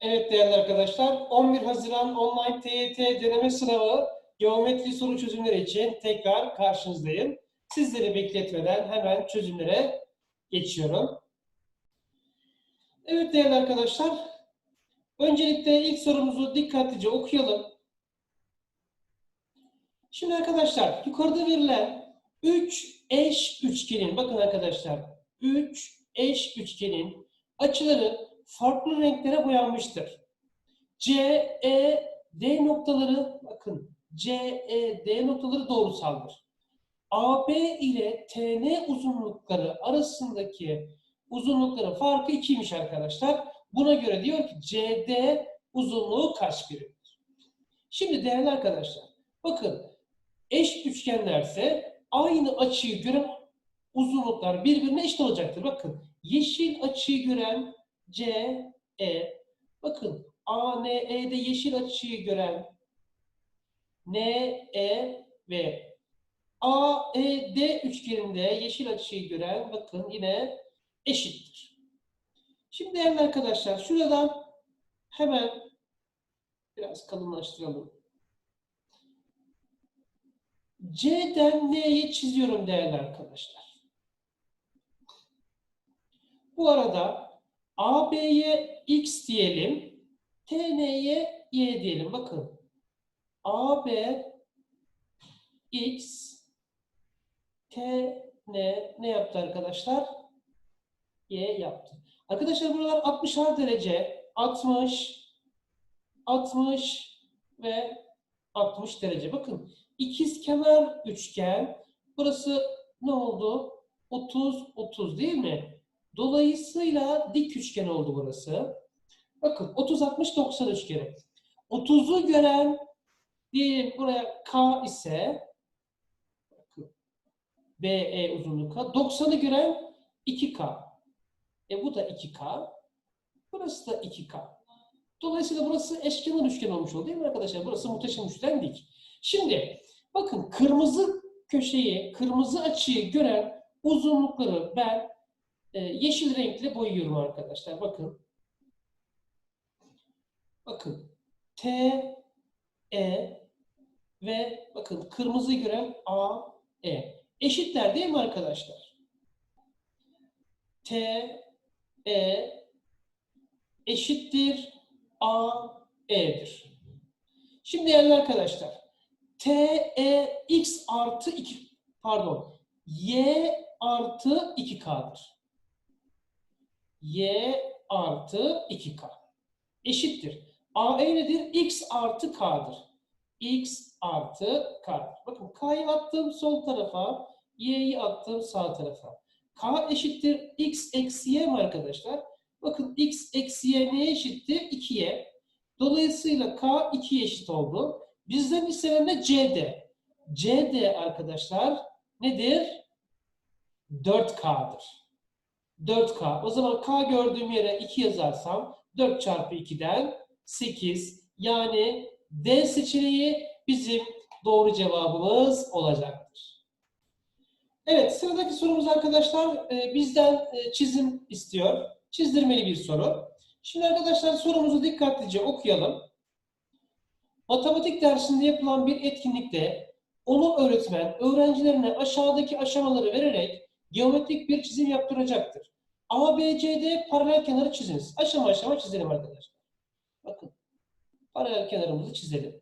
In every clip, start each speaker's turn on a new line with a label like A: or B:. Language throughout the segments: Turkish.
A: Evet değerli arkadaşlar, 11 Haziran Online TYT deneme sınavı geometri soru çözümleri için tekrar karşınızdayım. Sizleri bekletmeden hemen çözümlere geçiyorum. Evet değerli arkadaşlar, öncelikle ilk sorumuzu dikkatlice okuyalım. Şimdi arkadaşlar, yukarıda verilen 3 eş üçgenin, bakın arkadaşlar, 3 eş üçgenin açıları farklı renklere boyanmıştır. C, E, D noktaları bakın C, E, D noktaları doğrusaldır. AB ile TN uzunlukları arasındaki uzunlukların farkı 2'ymiş arkadaşlar. Buna göre diyor ki CD uzunluğu kaç birimdir? Şimdi değerli arkadaşlar bakın eş üçgenlerse aynı açıyı gören uzunluklar birbirine eşit olacaktır. Bakın yeşil açıyı gören C, E. Bakın A, N, E'de yeşil açıyı gören N, E ve A, E, D üçgeninde yeşil açıyı gören bakın yine eşittir. Şimdi değerli arkadaşlar şuradan hemen biraz kalınlaştıralım. C'den N'ye çiziyorum değerli arkadaşlar. Bu arada AB'ye X diyelim, TN'ye Y diyelim. Bakın. AB X TN ne yaptı arkadaşlar? Y yaptı. Arkadaşlar buralar 60'ar derece, 60, 60 ve 60 derece. Bakın ikiz kenar üçgen. Burası ne oldu? 30, 30 değil mi? Dolayısıyla dik üçgen oldu burası. Bakın 30 60 90 üçgeni. 30'u gören diyelim buraya K ise BE uzunluğu K. 90'ı gören 2K. E bu da 2K. Burası da 2K. Dolayısıyla burası eşkenar üçgen olmuş oldu değil mi arkadaşlar? Burası muhteşem üçgen dik. Şimdi bakın kırmızı köşeyi, kırmızı açıyı gören uzunlukları ben e, yeşil renkle boyuyorum arkadaşlar. Bakın. Bakın. T, E ve bakın kırmızı gören A, E. Eşitler değil mi arkadaşlar? T, E eşittir A, E'dir. Şimdi değerli arkadaşlar. T, E, X artı 2 pardon. Y artı 2K'dır y artı 2k eşittir. AE nedir? x artı k'dır. x artı k. Bakın k'yı attım sol tarafa, y'yi attım sağ tarafa. k eşittir x eksi y mi arkadaşlar? Bakın x eksi y neye eşittir? 2'ye. Dolayısıyla k 2'ye eşit oldu. Bizden istenen de cd. cd arkadaşlar nedir? 4k'dır. 4K. O zaman K gördüğüm yere 2 yazarsam 4 çarpı 2'den 8. Yani D seçeneği bizim doğru cevabımız olacaktır. Evet sıradaki sorumuz arkadaşlar e, bizden e, çizim istiyor. Çizdirmeli bir soru. Şimdi arkadaşlar sorumuzu dikkatlice okuyalım. Matematik dersinde yapılan bir etkinlikte onu öğretmen öğrencilerine aşağıdaki aşamaları vererek geometrik bir çizim yaptıracaktır. A, B, C, D paralel kenarı çiziniz. Aşama aşama çizelim arkadaşlar. Bakın. Paralel kenarımızı çizelim.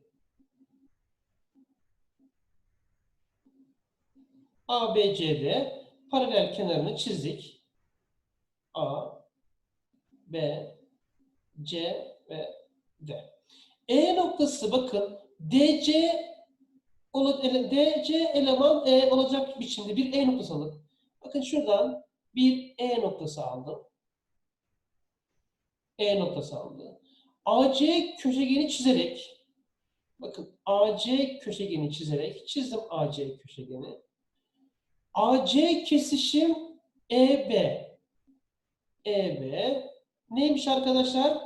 A: A, B, C, D paralel kenarını çizdik. A, B, C ve D. E noktası bakın DC DC eleman E olacak biçimde bir E noktası alın. Bakın şuradan bir E noktası aldım. E noktası aldı. AC köşegeni çizerek bakın AC köşegeni çizerek çizdim AC köşegeni. AC kesişim EB. EB neymiş arkadaşlar?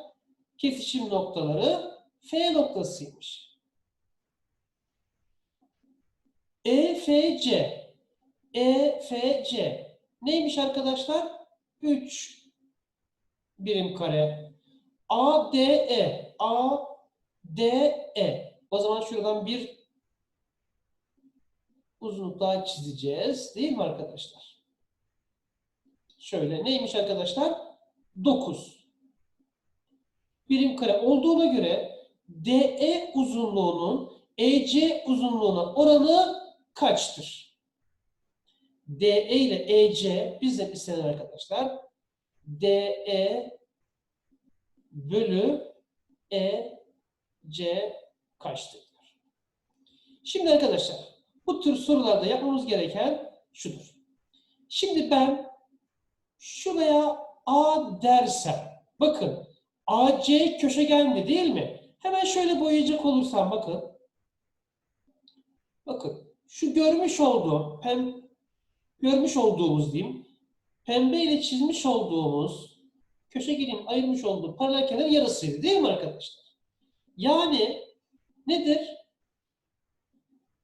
A: Kesişim noktaları F noktasıymış. EFC EFC neymiş arkadaşlar? 3 birim kare. ADE, ADE. O zaman şuradan bir uzunluk daha çizeceğiz. Değil mi arkadaşlar? Şöyle neymiş arkadaşlar? 9. Birim kare olduğuna göre DE uzunluğunun EC uzunluğuna oranı kaçtır? DE ile EC bizden istenen arkadaşlar. DE bölü EC kaçtır? Şimdi arkadaşlar bu tür sorularda yapmamız gereken şudur. Şimdi ben şuraya A dersem, bakın AC köşegendi değil mi? Hemen şöyle boyayacak olursam bakın. Bakın şu görmüş olduğum, pem, görmüş olduğumuz diyeyim, pembe ile çizmiş olduğumuz köşegenin ayırmış olduğu paralel kenar yarısıydı değil mi arkadaşlar? Yani nedir?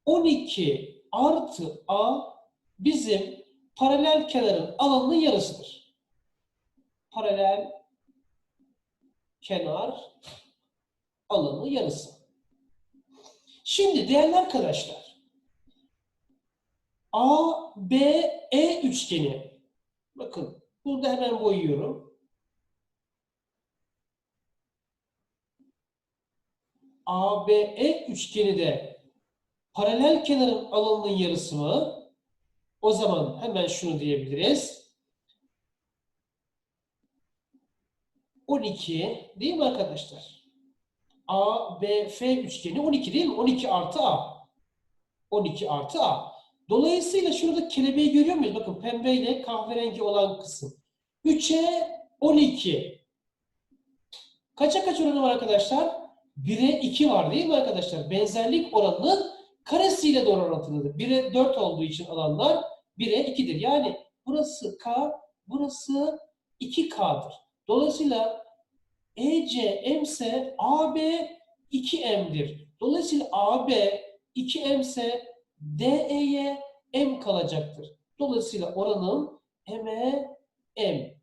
A: 12 artı A bizim paralel kenarın alanının yarısıdır. Paralel kenar alanı yarısı. Şimdi değerli arkadaşlar A, B, E üçgeni bakın burada hemen boyuyorum. A, B, E üçgeni de paralel kenarın alanının yarısı mı? O zaman hemen şunu diyebiliriz. 12 değil mi arkadaşlar? A, B, F üçgeni 12 değil mi? 12 artı A. 12 artı A. Dolayısıyla şurada kelebeği görüyor muyuz? Bakın pembe ile kahverengi olan kısım. 3'e 12. Kaça kaç oranı var arkadaşlar? 1'e 2 var değil mi arkadaşlar? Benzerlik oranının karesiyle doğru orantılıdır. 1'e 4 olduğu için alanlar 1'e 2'dir. Yani burası K, burası 2K'dır. Dolayısıyla EC ise AB 2M'dir. Dolayısıyla AB 2M ise DE'ye M kalacaktır. Dolayısıyla oranım M'e M.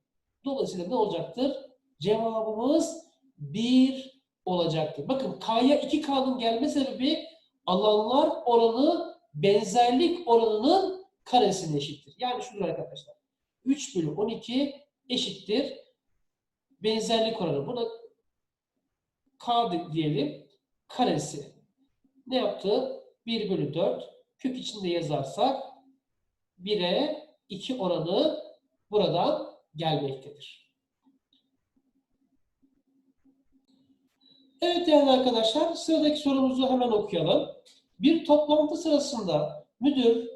A: Dolayısıyla ne olacaktır? Cevabımız 1 olacaktır. Bakın K'ya 2K'nın gelme sebebi alanlar oranı benzerlik oranının karesine eşittir. Yani şudur arkadaşlar. 3 bölü 12 eşittir. Benzerlik oranı. Buna K diyelim. Karesi. Ne yaptı? 1 bölü 4. Kök içinde yazarsak 1'e 2 oranı buradan gelmektedir. Evet değerli arkadaşlar, sıradaki sorumuzu hemen okuyalım. Bir toplantı sırasında müdür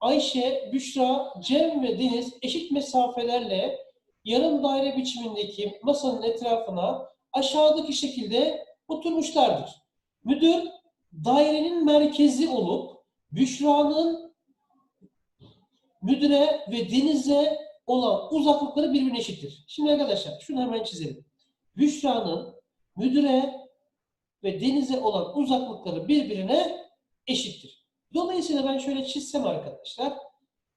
A: Ayşe, Büşra, Cem ve Deniz eşit mesafelerle yarım daire biçimindeki masanın etrafına aşağıdaki şekilde oturmuşlardır. Müdür dairenin merkezi olup Büşra'nın müdüre ve denize olan uzaklıkları birbirine eşittir. Şimdi arkadaşlar şunu hemen çizelim. Büşra'nın müdüre ve denize olan uzaklıkları birbirine eşittir. Dolayısıyla ben şöyle çizsem arkadaşlar.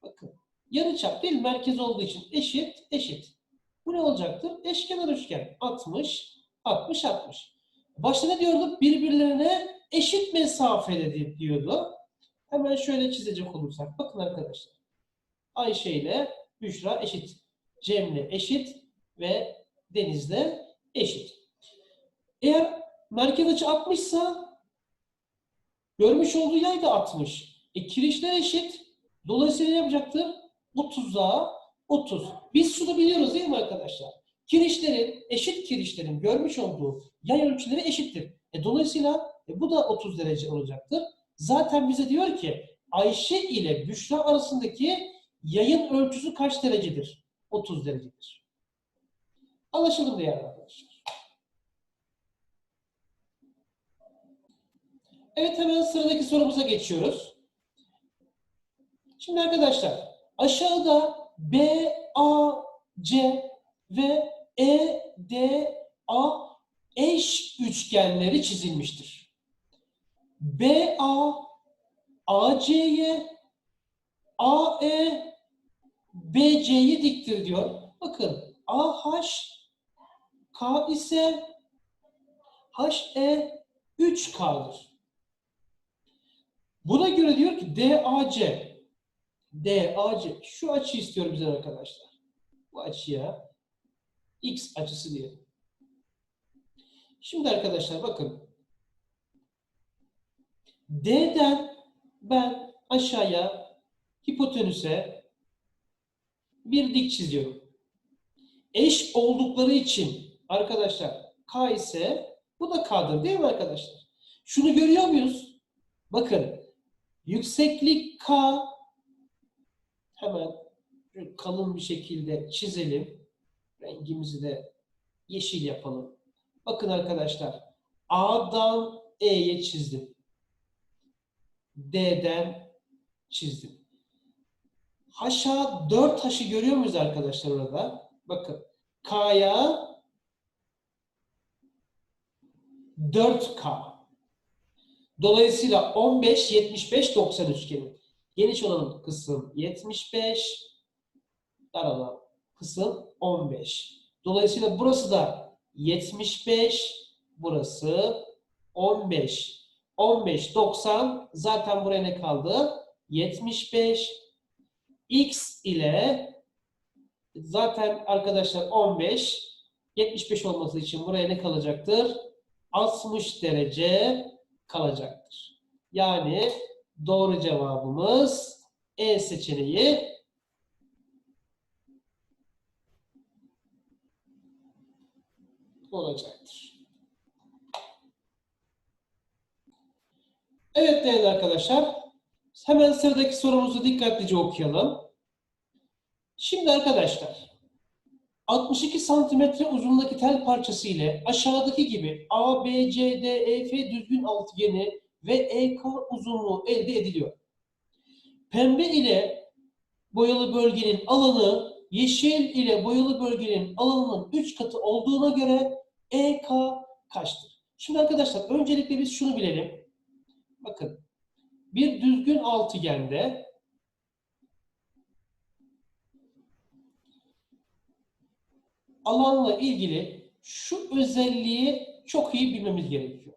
A: Bakın yarıçap değil merkez olduğu için eşit eşit. Bu ne olacaktır? Eşkenar üçgen. 60, 60, 60. Başta ne diyorduk? Birbirlerine eşit mesafede diyordu. Hemen şöyle çizecek olursak. Bakın arkadaşlar. Ayşe ile Büşra eşit. Cem'le eşit ve Deniz'le eşit. Eğer merkez açı 60 ise görmüş olduğu yay da 60. E kirişler eşit. Dolayısıyla ne yapacaktır? 30'a 30. Biz şunu biliyoruz değil mi arkadaşlar? Kirişlerin, eşit kirişlerin görmüş olduğu yay ölçüleri eşittir. E dolayısıyla e bu da 30 derece olacaktır. Zaten bize diyor ki Ayşe ile Büşra arasındaki yayın ölçüsü kaç derecedir? 30 derecedir. Anlaşıldı mı değerli arkadaşlar? Evet hemen sıradaki sorumuza geçiyoruz. Şimdi arkadaşlar aşağıda B, A, C ve E, D, A eş üçgenleri çizilmiştir. B, A, AC'ye, AE, BC'yi diktir diyor. Bakın AH K ise HE 3K'dır. Buna göre diyor ki DAC DAC şu açı istiyor bize arkadaşlar. Bu açıya X açısı diyelim. Şimdi arkadaşlar bakın. D'den ben aşağıya hipotenüse bir dik çiziyorum. Eş oldukları için arkadaşlar K ise bu da K'dır değil mi arkadaşlar? Şunu görüyor muyuz? Bakın yükseklik K hemen kalın bir şekilde çizelim. Rengimizi de yeşil yapalım. Bakın arkadaşlar A'dan E'ye çizdim. D'den çizdim. Haşa 4 taşı görüyor muyuz arkadaşlar orada? Bakın K'ya 4K. Dolayısıyla 15, 75, 90 üçgeni. Geniş olan kısım 75, dar olan kısım 15. Dolayısıyla burası da 75, burası 15. 15, 90 zaten buraya ne kaldı? 75. X ile zaten arkadaşlar 15, 75 olması için buraya ne kalacaktır? 60 derece kalacaktır. Yani doğru cevabımız E seçeneği olacaktır. Evet değerli arkadaşlar. Hemen sıradaki sorumuzu dikkatlice okuyalım. Şimdi arkadaşlar 62 santimetre uzunluğundaki tel parçası ile aşağıdaki gibi A, B, C, D, E, F düzgün altıgeni ve EK uzunluğu elde ediliyor. Pembe ile boyalı bölgenin alanı yeşil ile boyalı bölgenin alanının 3 katı olduğuna göre EK kaçtır? Şimdi arkadaşlar öncelikle biz şunu bilelim. Bakın bir düzgün altıgende alanla ilgili şu özelliği çok iyi bilmemiz gerekiyor.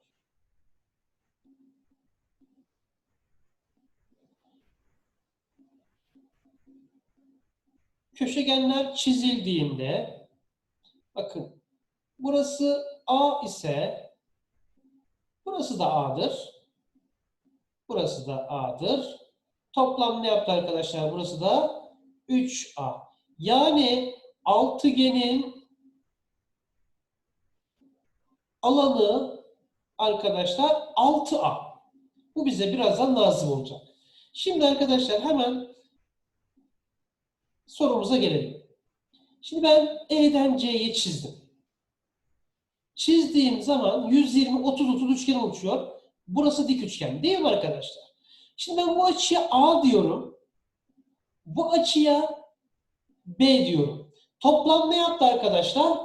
A: Köşegenler çizildiğinde bakın burası A ise burası da A'dır. Burası da A'dır. Toplam ne yaptı arkadaşlar? Burası da 3A. Yani altıgenin alanı arkadaşlar 6A. Bu bize birazdan lazım olacak. Şimdi arkadaşlar hemen sorumuza gelelim. Şimdi ben E'den C'ye çizdim. Çizdiğim zaman 120, 30, 30 üçgen oluşuyor. Burası dik üçgen değil mi arkadaşlar? Şimdi ben bu açıya A diyorum. Bu açıya B diyorum. Toplam ne yaptı arkadaşlar?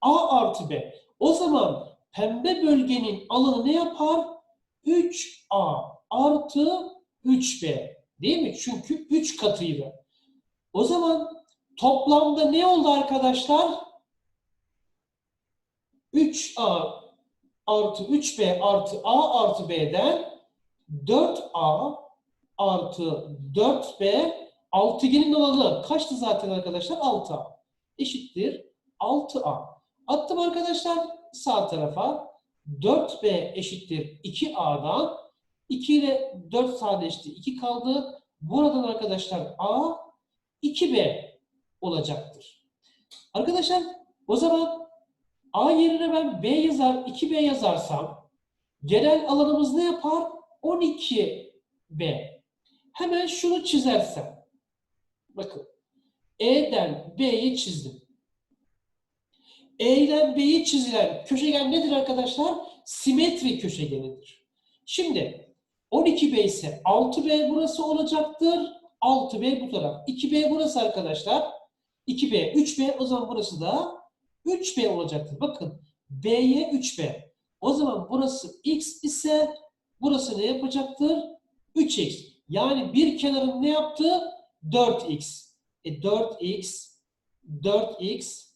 A: A artı B. O zaman pembe bölgenin alanı ne yapar? 3A artı 3B. Değil mi? Çünkü 3 katıydı. O zaman toplamda ne oldu arkadaşlar? 3A artı 3B artı A artı B'den 4A artı 4B altıgenin alanı kaçtı zaten arkadaşlar? 6A. Eşittir 6A. Attım arkadaşlar sağ tarafa. 4B eşittir 2A'dan. 2 ile 4 sadeleşti. 2 kaldı. Buradan arkadaşlar A 2B olacaktır. Arkadaşlar o zaman A yerine ben B yazar, 2B yazarsam genel alanımız ne yapar? 12B. Hemen şunu çizersem. Bakın. E'den B'yi çizdim. E'den B'yi çizilen köşegen nedir arkadaşlar? Simetri köşegenidir. Şimdi 12B ise 6B burası olacaktır. 6B bu taraf. 2B burası arkadaşlar. 2B, 3B o zaman burası da 3B olacaktır. Bakın B'ye 3B. O zaman burası X ise burası ne yapacaktır? 3X. Yani bir kenarın ne yaptı? 4X. E 4X, 4X,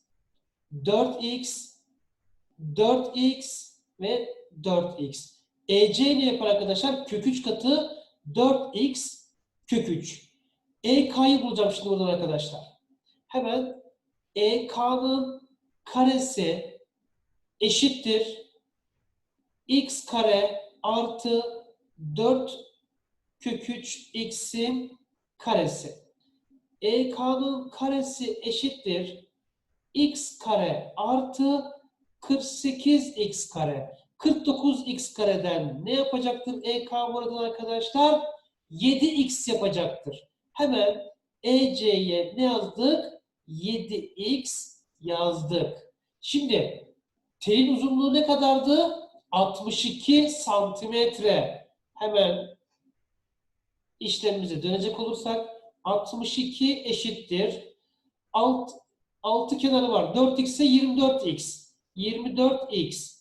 A: 4x, 4x ve 4x. EC ne yapar arkadaşlar? Kök 3 katı 4x kök 3. EK'yı bulacağım şimdi buradan arkadaşlar. Hemen EK'nın karesi eşittir x kare artı 4 kök 3 x'in karesi. EK'nın karesi eşittir x kare artı 48x kare. 49x kareden ne yapacaktır EK buradan arkadaşlar? 7x yapacaktır. Hemen EC'ye ne yazdık? 7x yazdık. Şimdi telin uzunluğu ne kadardı? 62 santimetre. Hemen işlemimize dönecek olursak 62 eşittir. Alt, altı kenarı var. 4x ise 24x. 24x.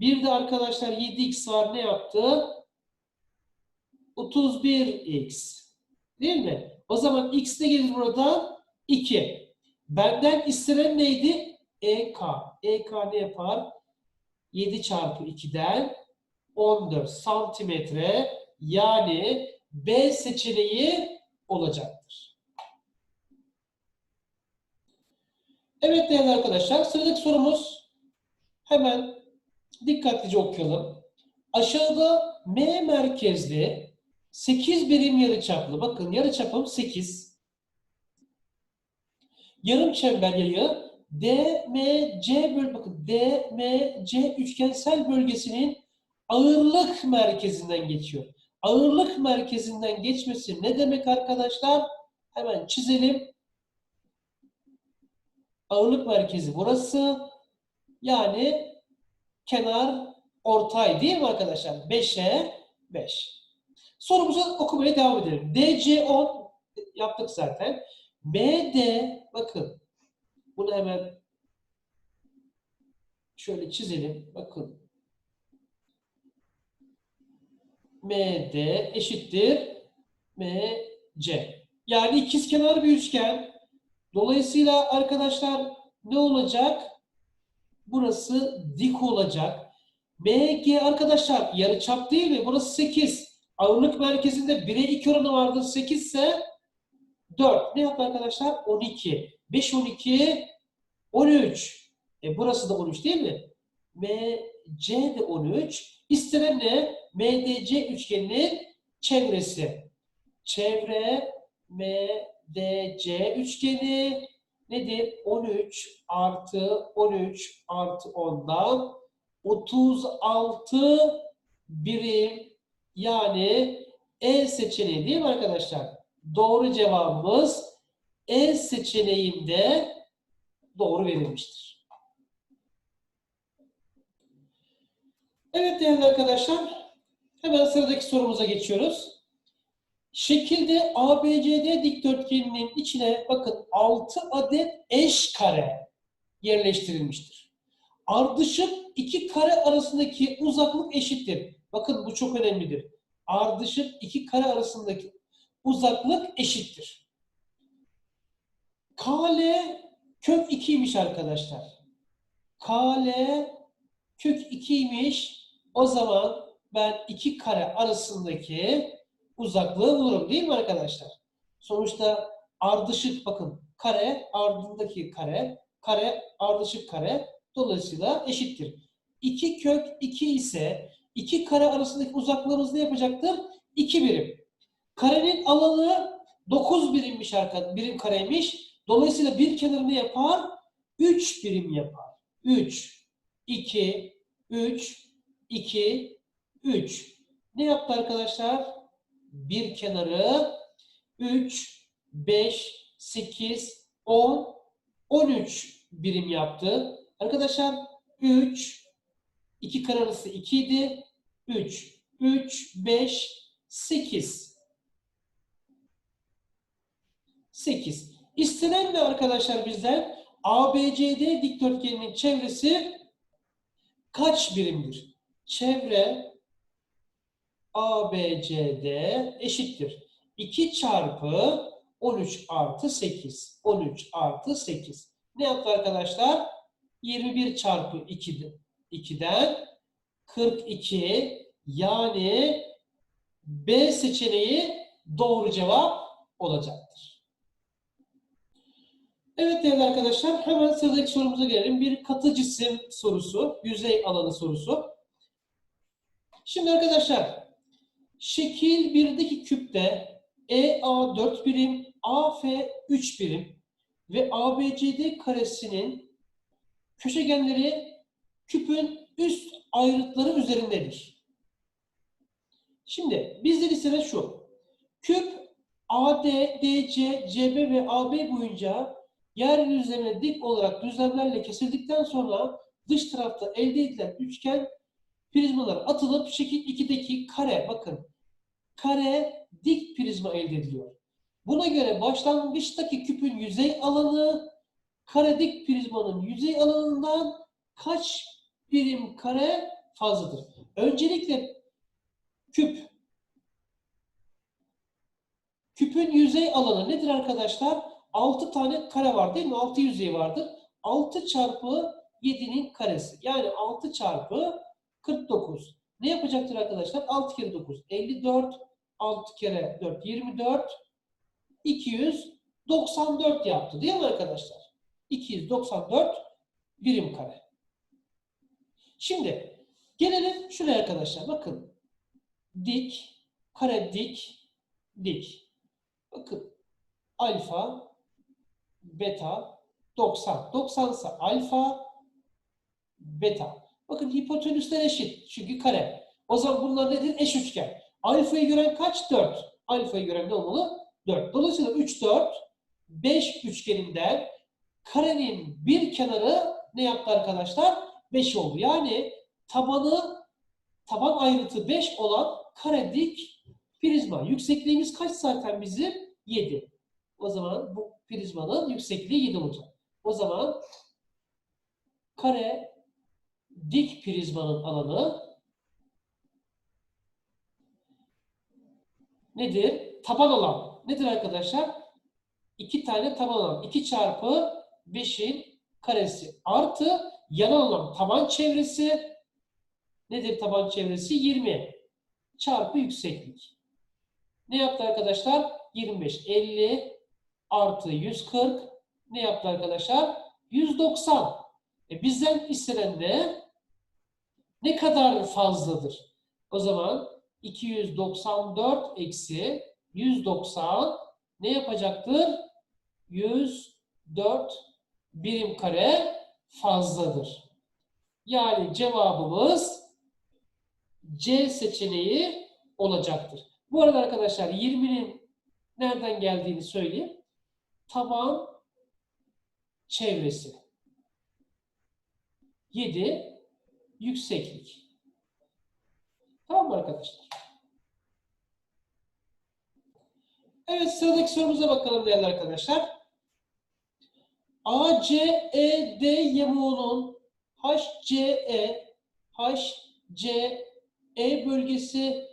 A: Bir de arkadaşlar 7x var. Ne yaptı? 31x. Değil mi? O zaman x ne gelir burada? 2. Benden istenen neydi? EK. EK ne yapar? 7 çarpı 2'den 14 santimetre yani B seçeneği olacaktır. Evet değerli arkadaşlar sıradaki sorumuz hemen dikkatlice okuyalım. Aşağıda M merkezli 8 birim yarıçaplı bakın yarıçapım 8 yarım çember yayı DMC böl bakın DMC üçgensel bölgesinin ağırlık merkezinden geçiyor. Ağırlık merkezinden geçmesi ne demek arkadaşlar? Hemen çizelim. Ağırlık merkezi burası. Yani kenar ortay değil mi arkadaşlar? 5'e 5. Sorumuzu okumaya devam edelim. DC 10 yaptık zaten. BD bakın bunu hemen şöyle çizelim. Bakın. MD eşittir MC. Yani ikizkenar bir üçgen. Dolayısıyla arkadaşlar ne olacak? Burası dik olacak. MG arkadaşlar yarıçap değil mi? Burası 8. Ağırlık merkezinde 1'e 2 oranı vardır. 8 ise 4. Ne yaptı arkadaşlar? 12. 5, 12, 13. E burası da 13 değil mi? MC de 13. İstenen ne? MDC üçgeninin çevresi. Çevre MDC üçgeni nedir? 13 artı 13 artı 10'dan 36 birim yani E seçeneği değil mi arkadaşlar? Doğru cevabımız E seçeneğinde doğru verilmiştir. Evet değerli arkadaşlar, hemen sıradaki sorumuza geçiyoruz. Şekilde ABCD dikdörtgeninin içine bakın 6 adet eş kare yerleştirilmiştir. Ardışık iki kare arasındaki uzaklık eşittir. Bakın bu çok önemlidir. Ardışık iki kare arasındaki uzaklık eşittir. KL kök 2'ymiş arkadaşlar. KL kök 2'ymiş. O zaman ben iki kare arasındaki uzaklığı bulurum değil mi arkadaşlar? Sonuçta ardışık bakın kare ardındaki kare kare ardışık kare dolayısıyla eşittir. 2 kök 2 ise iki kare arasındaki uzaklığımız ne yapacaktır? 2 birim. Karenin alanı 9 birimmiş arkadaşlar. Birim kareymiş. Dolayısıyla bir kenarı ne yapar? 3 birim yapar. 3, 2, 3, 2, 3. Ne yaptı arkadaşlar? Bir kenarı 3, 5, 8, 10, 13 birim yaptı. Arkadaşlar 3, 2 kare arası 2 idi. 3, 3, 5, 8. 8. İstenen ne arkadaşlar bizden? ABCD dikdörtgeninin çevresi kaç birimdir? Çevre ABCD eşittir. 2 çarpı 13 artı 8. 13 artı 8. Ne yaptı arkadaşlar? 21 çarpı 2'den 2'den 42 yani B seçeneği doğru cevap olacaktır. Evet değerli arkadaşlar hemen sıradaki sorumuza gelelim. Bir katı cisim sorusu, yüzey alanı sorusu. Şimdi arkadaşlar şekil 1'deki küpte EA 4 birim, AF 3 birim ve ABCD karesinin köşegenleri küpün üst ayrıtları üzerindedir. Şimdi bizden istenen şu. Küp AD, DC, CB ve AB boyunca yeryüzü üzerine dik olarak düzlemlerle kesildikten sonra dış tarafta elde edilen üçgen prizmalar atılıp şekil 2'deki kare bakın kare dik prizma elde ediliyor. Buna göre başlangıçtaki küpün yüzey alanı kare dik prizmanın yüzey alanından kaç birim kare fazladır? Öncelikle küp küpün yüzey alanı nedir arkadaşlar? 6 tane kare var değil mi? 6 yüzeyi vardır. 6 çarpı 7'nin karesi. Yani 6 çarpı 49. Ne yapacaktır arkadaşlar? 6 kere 9. 54. 6 kere 4. 24. 294 yaptı. Değil mi arkadaşlar? 294 birim kare. Şimdi gelelim şuraya arkadaşlar. Bakın. Dik, kare dik, dik. Bakın. Alfa, beta, 90. 90 ise alfa, beta. Bakın hipotenüsler eşit. Çünkü kare. O zaman bunlar nedir? Eş üçgen. Alfayı gören kaç? 4. Alfayı gören ne olmalı? 4. Dolayısıyla 3, 4, 5 üçgeninden karenin bir kenarı ne yaptı arkadaşlar? 5 oldu. Yani tabanı, taban ayrıtı 5 olan kare dik prizma. Yüksekliğimiz kaç zaten bizim? 7. O zaman bu prizmanın yüksekliği 7 olacak. O zaman kare dik prizmanın alanı nedir? Taban alan. Nedir arkadaşlar? 2 tane taban alan. 2 çarpı 5'in karesi artı yan alan taban çevresi nedir taban çevresi? 20 çarpı yükseklik. Ne yaptı arkadaşlar? 25, 50 artı 140 ne yaptı arkadaşlar? 190. E bizden istenen ne? Ne kadar fazladır? O zaman 294 eksi 190 ne yapacaktır? 104 birim kare fazladır. Yani cevabımız C seçeneği olacaktır. Bu arada arkadaşlar 20'nin nereden geldiğini söyleyeyim. Taban çevresi. 7 yükseklik. Tamam mı arkadaşlar? Evet sıradaki sorumuza bakalım değerli arkadaşlar. ACED yamuğunun HCE HCE bölgesi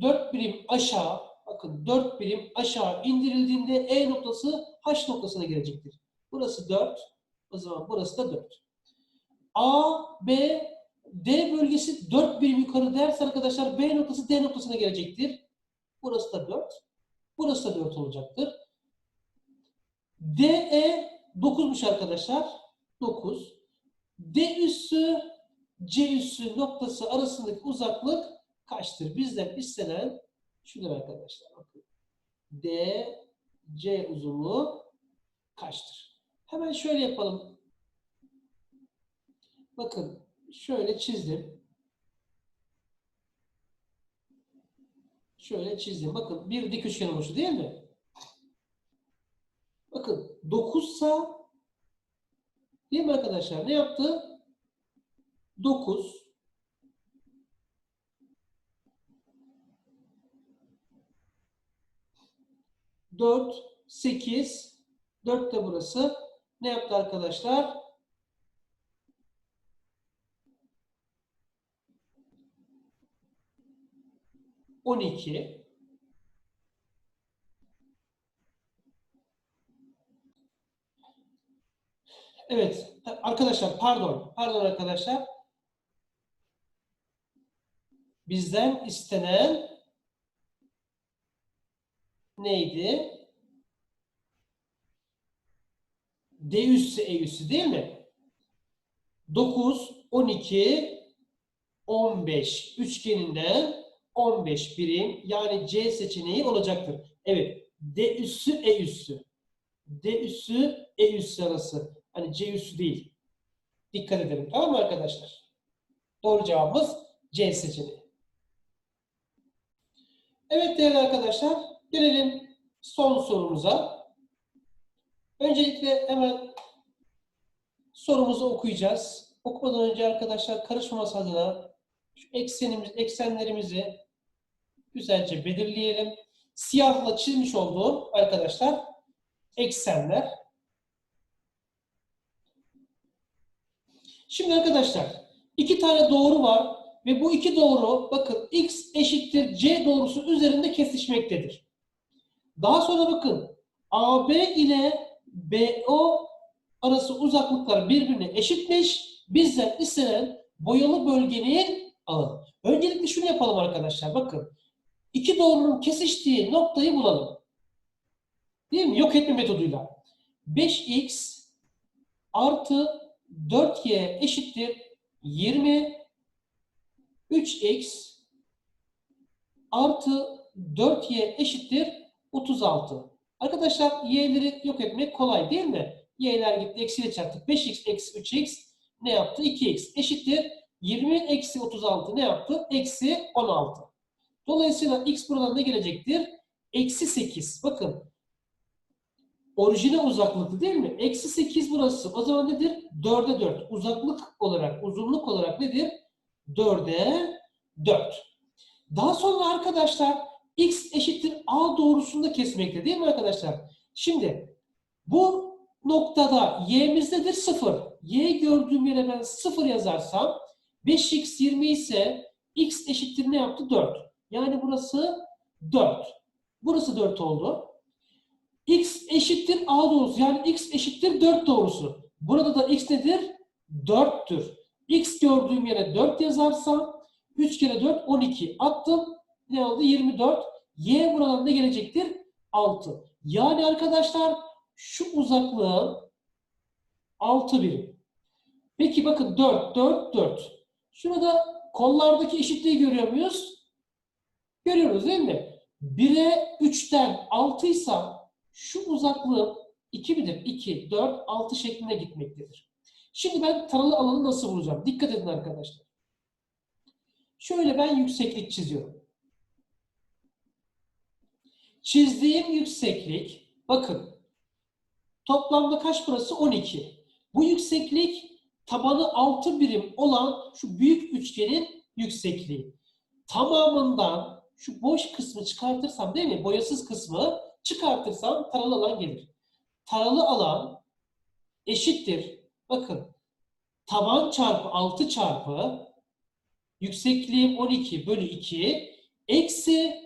A: 4 birim aşağı bakın 4 birim aşağı indirildiğinde E noktası H noktasına gelecektir. Burası 4. O zaman burası da 4. A, B, D bölgesi 4 birim yukarı derse arkadaşlar B noktası D noktasına gelecektir. Burası da 4. Burası da 4 olacaktır. DE 9'muş arkadaşlar. 9. D üssü C üssü noktası arasındaki uzaklık kaçtır? Bizden istenen şudur arkadaşlar. Bakın. D C uzunluğu kaçtır? Hemen şöyle yapalım. Bakın şöyle çizdim. Şöyle çizdim. Bakın bir dik üçgen oluştu değil mi? Bakın 9 sa değil mi arkadaşlar? Ne yaptı? 9 4 8 4 de burası. Ne yaptı arkadaşlar? On iki. Evet arkadaşlar pardon. Pardon arkadaşlar. Bizden istenen neydi? D üssü E üssü değil mi? 9, 12, 15 üçgeninden 15 birim yani C seçeneği olacaktır. Evet. D üssü E üssü. D üssü E üssü arası. Hani C üssü değil. Dikkat edelim. Tamam mı arkadaşlar? Doğru cevabımız C seçeneği. Evet değerli arkadaşlar. Gelelim son sorumuza. Öncelikle hemen sorumuzu okuyacağız. Okumadan önce arkadaşlar karışmaması adına şu eksenimiz, eksenlerimizi güzelce belirleyelim. Siyahla çizmiş olduğum arkadaşlar eksenler. Şimdi arkadaşlar iki tane doğru var ve bu iki doğru bakın x eşittir c doğrusu üzerinde kesişmektedir. Daha sonra bakın AB ile BO arası uzaklıklar birbirine eşitmiş. Bizden istenen boyalı bölgenin alanı. Öncelikle şunu yapalım arkadaşlar. Bakın. iki doğrunun kesiştiği noktayı bulalım. Değil mi? Yok etme metoduyla. 5x artı 4y eşittir 20 3x artı 4y eşittir 36. Arkadaşlar y'leri yok etmek kolay değil mi? y'ler gitti eksiyle çarptık. 5x eksi 3x ne yaptı? 2x eşittir 20 eksi 36 ne yaptı? Eksi 16. Dolayısıyla x buradan ne gelecektir? Eksi 8. Bakın orijine uzaklıktı değil mi? Eksi 8 burası. O zaman nedir? 4'e 4. Uzaklık olarak, uzunluk olarak nedir? 4'e 4. Daha sonra arkadaşlar x eşittir a doğrusunda kesmekte değil mi arkadaşlar? Şimdi bu noktada y'miz nedir? 0. y gördüğüm yere ben 0 yazarsam 5x 20 ise x eşittir ne yaptı? 4. Yani burası 4. Burası 4 oldu. x eşittir a doğrusu. Yani x eşittir 4 doğrusu. Burada da x nedir? 4'tür. x gördüğüm yere 4 yazarsam 3 kere 4 12 attım. Ne oldu? 24. Y buradan ne gelecektir? 6. Yani arkadaşlar şu uzaklığın 6 birim. Peki bakın 4, 4, 4. Şurada kollardaki eşitliği görüyor muyuz? Görüyoruz değil mi? 1'e 3'ten 6 ise şu uzaklığın 2 midir? 2, 4, 6 şeklinde gitmektedir. Şimdi ben taralı alanı nasıl bulacağım? Dikkat edin arkadaşlar. Şöyle ben yükseklik çiziyorum. Çizdiğim yükseklik, bakın toplamda kaç burası? 12. Bu yükseklik tabanı 6 birim olan şu büyük üçgenin yüksekliği. Tamamından şu boş kısmı çıkartırsam değil mi? Boyasız kısmı çıkartırsam taralı alan gelir. Taralı alan eşittir. Bakın taban çarpı 6 çarpı yüksekliğim 12 bölü 2 eksi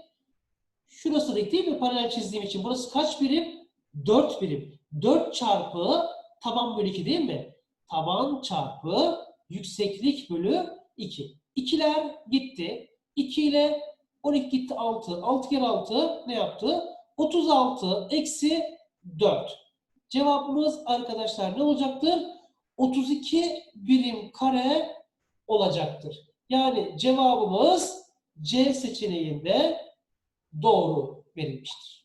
A: şurası da değil mi paralel çizdiğim için burası kaç birim? 4 birim. 4 çarpı taban bölü 2 değil mi? Taban çarpı yükseklik bölü 2. İkiler gitti. 2 ile 12 gitti 6. 6 kere 6 ne yaptı? 36 eksi 4. Cevabımız arkadaşlar ne olacaktır? 32 birim kare olacaktır. Yani cevabımız C seçeneğinde doğru verilmiştir.